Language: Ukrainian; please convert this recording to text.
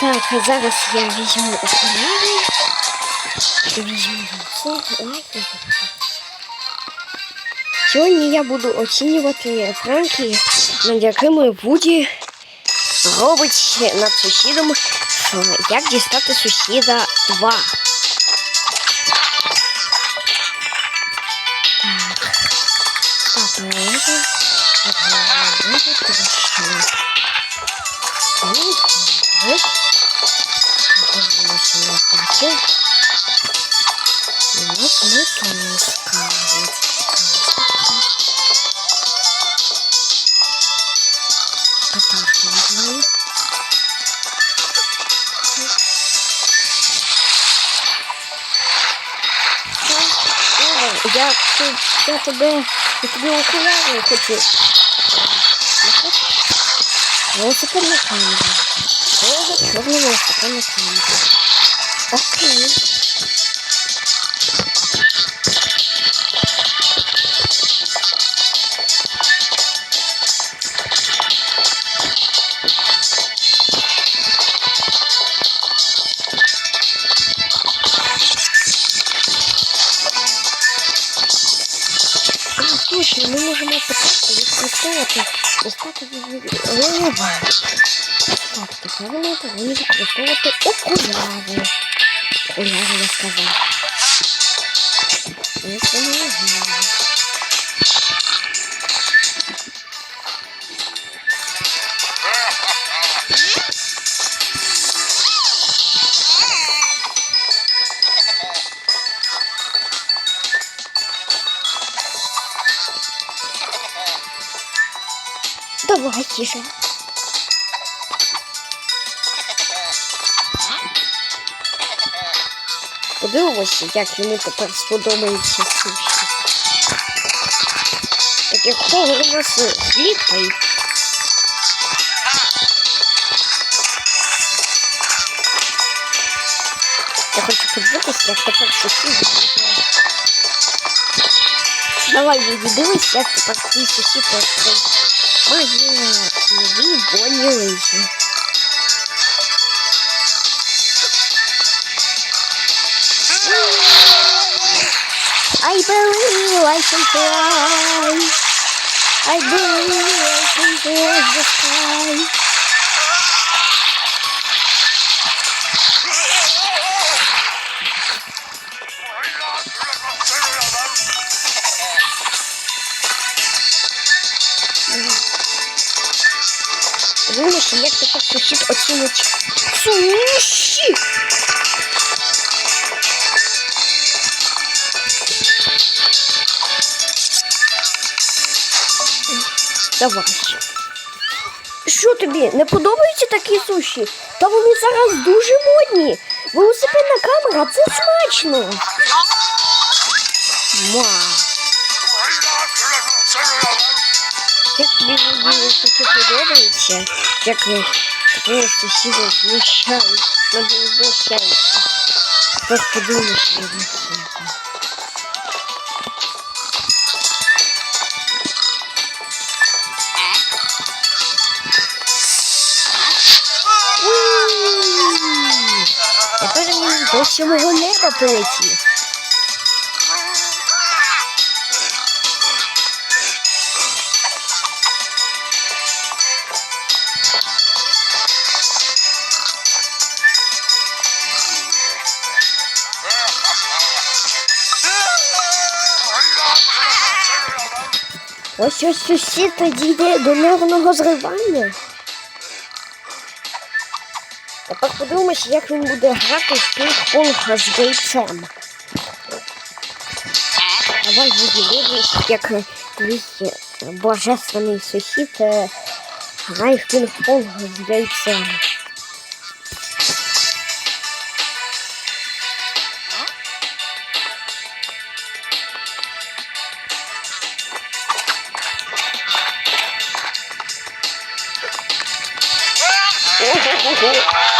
Так, а зараз я візьму окуляри. Візьму все. Ой, Сьогодні я буду оцінювати пранки, над якими Вуді робить над сусідом, як дістати сусіда 2. Так. Так, вот это не скажет. Потапливаем. Я, я тебе, я тебе окуляри хочу. Велосипедная камера. Тоже черный велосипедная камера. Окей. Точно, ми можемо питати, використовувати, достати голова. Так, тепер ми повинні використовувати окуляри. Окуляри, я сказав. Давай, тише. Подивимося, як йому тепер сподобається суші. Так як повар у нас сліпий. Я хочу подивитися, як тепер буде. Давай, Віді, дивись, як тепер твій сусід як цей має нові больні лижі. I believe I can fly. I believe I can touch the sky. Думаєш, як тепер сусід оцінить суші? Давай. Що тобі, не подобаються такі суші? Та вони зараз дуже модні. Велосипедна камера, це смачно. Ма. Як тобі Владимир, таке подобається? Як ви такого сусіда знущають, над ним знущаються. Тепер подумаєш, що він Тепер він до сьомого неба полетів. Ось ось сусід тоді йде до нервного зривання. Тепер подумаєш, як він буде грати в пінг-понг з гейцем. Давай виділиш, як твій е, божественний сусід е, грає в пінг-понг з гейцем. 呜呼